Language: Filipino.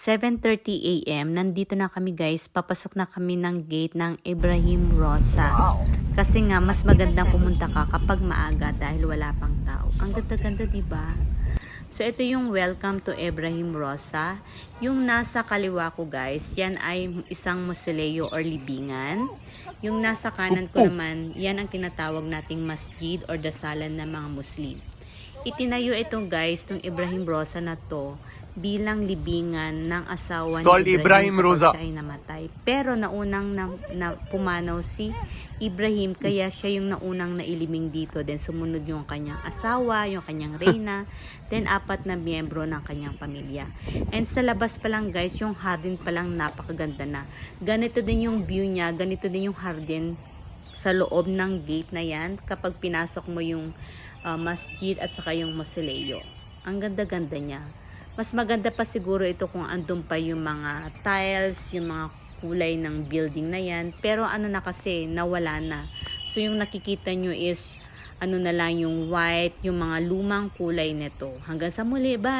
7.30 a.m. Nandito na kami guys. Papasok na kami ng gate ng Ibrahim Rosa. Kasi nga, mas magandang pumunta ka kapag maaga dahil wala pang tao. Ang ganda-ganda, ba? So, ito yung welcome to Ibrahim Rosa. Yung nasa kaliwa ko guys, yan ay isang musileo or libingan. Yung nasa kanan ko naman, yan ang tinatawag nating masjid or dasalan ng mga Muslim. Itinayo itong guys, itong Ibrahim Rosa na to, bilang libingan ng asawa It's ni Ibrahim Ibrahim Rosa. siya ay namatay. Pero naunang na, na pumanaw si Ibrahim, kaya siya yung naunang nailiming dito. Then sumunod yung kanyang asawa, yung kanyang reyna, then apat na miyembro ng kanyang pamilya. And sa labas pa lang guys, yung hardin pa lang napakaganda na. Ganito din yung view niya, ganito din yung hardin sa loob ng gate na yan kapag pinasok mo yung uh, masjid at saka yung mausoleo. Ang ganda-ganda niya. Mas maganda pa siguro ito kung andun pa yung mga tiles, yung mga kulay ng building na yan. Pero ano na kasi, nawala na. So yung nakikita nyo is ano na lang yung white, yung mga lumang kulay nito. Hanggang sa muli, bye!